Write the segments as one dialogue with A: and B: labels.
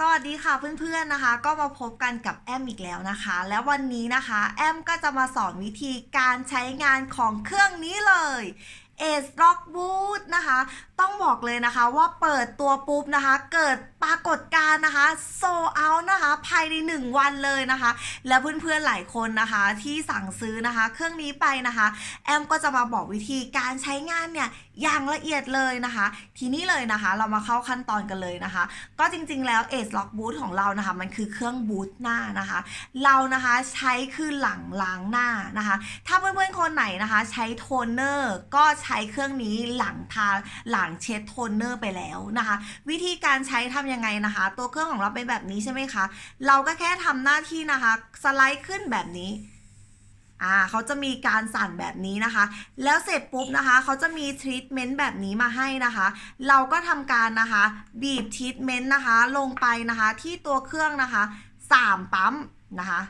A: สวัสดีค่ะเพื่อนๆนะคะ ก็มาพบกันกับแอมอีกแล้วนะคะ แล้ววันนี้นะคะ แอมก็จะมาสอนวิธีการใช้งานของเครื่องนี้เลย Ace Rock Boot นะคะ ต้องบอกเลยนะคะว่าเปิดตัวปุ๊บนะคะ เกิด ปรากฏการ์นะคะโซเอานะคะภายใน 1 วันเลยนะคะ แล้วเพื่อนๆหลายคนนะคะที่สั่งซื้อนะคะ เครื่องนี้ไปนะคะ แอมก็จะมาบอกวิธีการใช้งานเนี่ยอย่างละเอียดเลยนะคะ ทีนี้เลยนะคะ เรามาเข้าขั้นตอนกันเลยนะคะ ก็จริงๆแล้ว Ace Lock Boot ของเรานะคะ มันคือเครื่องบูตหน้านะคะ เรานะคะใช้คือหลังล้างหน้านะคะ ถ้าเพื่อนๆคนไหนนะคะ ใช้โทนเนอร์ก็ใช้เครื่องนี้หลังทาหลังเช็ดโทนเนอร์ไปแล้วนะคะ วิธีการใช้ทำยังังไงนะคะ ตัวเครื่องของเราเป็นแบบนี้ใช่ไหมคะ เราก็แค่ทำหน้าที่นะคะ สไลด์ขึ้นแบบนี้อ่าเขาจะมีการสั่นแบบนี้นะคะ แล้วเสร็จปุ๊บนะคะ เขาจะมีทรีทเมนต์แบบนี้มาให้นะคะ เราก็ทำการนะคะ บีบทรีทเมนต์นะคะ ลงไปนะคะ ที่ตัวเครื่องนะคะสามปั๊มนะคะ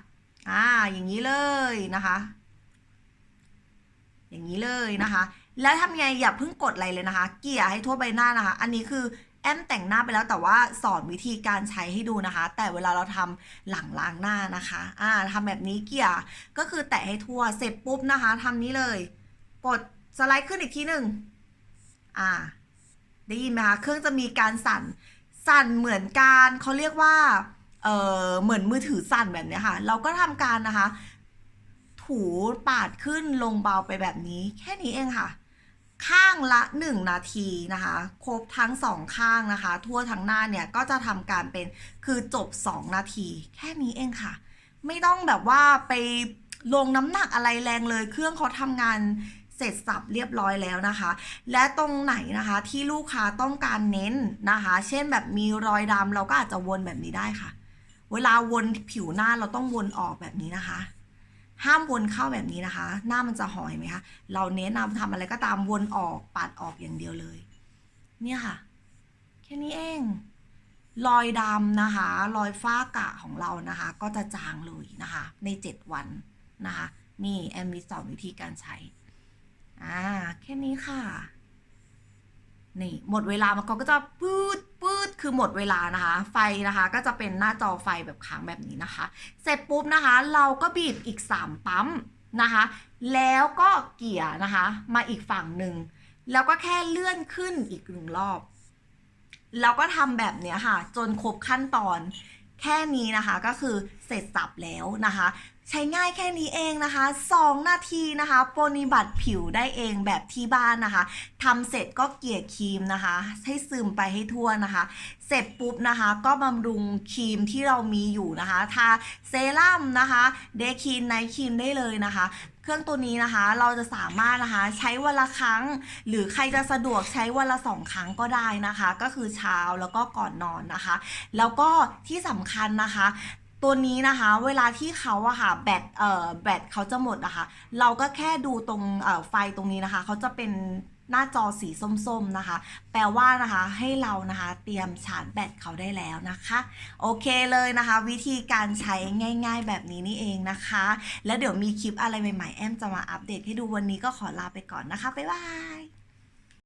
A: อ่าอย่างนี้เลยนะคะ อย่างนี้เลยนะคะ แล้วทำไงอย่าเพิ่งกดอะไรเลยนะคะ เกลี่ยให้ทั่วใบหน้านะคะ อันนี้คือ แอมแต่งหน้าไปแล้วแต่ว่าสอนวิธีการใช้ให้ดูนะคะ แต่เวลาเราทำหลังล้างหน้านะคะอ่าทำแบบนี้เกี่ยก็คือแตะให้ทั่วเสร็จปุ๊บนะคะทำนี้เลย กดสไลด์ขึ้นอีกทีหนึ่งอ่า ได้ยินไหมคะ เครื่องจะมีการสั่น สั่นเหมือนการเขาเรียกว่า เออเหมือนมือถือสั่นแบบนี้ค่ะ เราก็ทำการนะคะ ถูปาดขึ้นลงเบาไปแบบนี้ แค่นี้เองค่ะ ข้างละ 1 นาทีนะคะ ครบทั้งสองข้างนะคะ ทั่วทั้งหน้าเนี่ยก็จะทำการเป็นคือจบ 2 นาที แค่นี้เองค่ะ ไม่ต้องแบบว่าไปลงน้ำหนักอะไรแรงเลย เครื่องเขาทำงานเสร็จสับเรียบร้อยแล้วนะคะ และตรงไหนนะคะที่ลูกค้าต้องการเน้นนะคะ เช่นแบบมีรอยดำเราก็อาจจะวนแบบนี้ได้ค่ะ เวลาวนผิวหน้าเราต้องวนออกแบบนี้นะคะ ห้ามวนเข้าแบบนี้นะคะ หน้ามันจะหอยไหมคะ เราเน้นนำทำอะไรก็ตามวนออกปัดออกอย่างเดียวเลย เนี่ยค่ะ แค่นี้เอง รอยดำนะคะ รอยฝ้ากระของเรานะคะ ก็จะจางเลยนะคะ ใน 7 วันนะคะ นี่แอมมีสอนวิธีการใช้ อ่า แค่นี้ค่ะ นี่ หมดเวลามันก็จะปืดปืด คือหมดเวลานะคะ ไฟนะคะก็จะเป็นหน้าจอไฟแบบค้างแบบนี้นะคะ เสร็จปุ๊บนะคะ เราก็บีบอีก 3 ปั๊มนะคะ แล้วก็เกี่ยนะคะ มาอีกฝั่งหนึ่ง แล้วก็แค่เลื่อนขึ้นอีกหนึ่งรอบ แล้วก็ทำแบบเนี้ยค่ะ จนครบขั้นตอนแค่นี้นะคะก็คือเสร็จสับแล้วนะคะ ใช้ง่ายแค่นี้เองนะคะ 2 นาทีนะคะปรนิบัติผิวได้เองแบบที่บ้านนะคะทำเสร็จก็เกลี่ยครีมนะคะ ให้ซึมไปให้ทั่วนะคะ เสร็จปุ๊บนะคะ ก็บำรุงครีมที่เรามีอยู่นะคะทาเซรั่มนะคะเดย์ครีมไนท์ครีมได้เลยนะคะ เครื่องตัวนี้นะคะเราจะสามารถนะคะใช้วันละครั้ง หรือใครจะสะดวกใช้วันละสองครั้งก็ได้นะคะ ก็คือเช้าแล้วก็ก่อนนอนนะคะ แล้วก็ที่สำคัญนะคะ ตัวนี้นะคะเวลาที่เขาอะค่ะแบตเอ่อแบตเขาจะหมดอะคะ เราก็แค่ดูตรงเอ่อไฟตรงนี้นะคะ เขาจะเป็นหน้าจอสีส้มๆนะคะ แปลว่านะคะให้เรานะคะเตรียมชาร์จแบตเขาได้แล้วนะคะ โอเคเลยนะคะ วิธีการใช้ง่าย ๆ แบบนี้นี่เองนะคะ แล้วเดี๋ยวมีคลิปอะไรใหม่ๆ แอมจะมาอัปเดตให้ดูวันนี้ก็ขอลาไปก่อนนะคะ บ๊ายบาย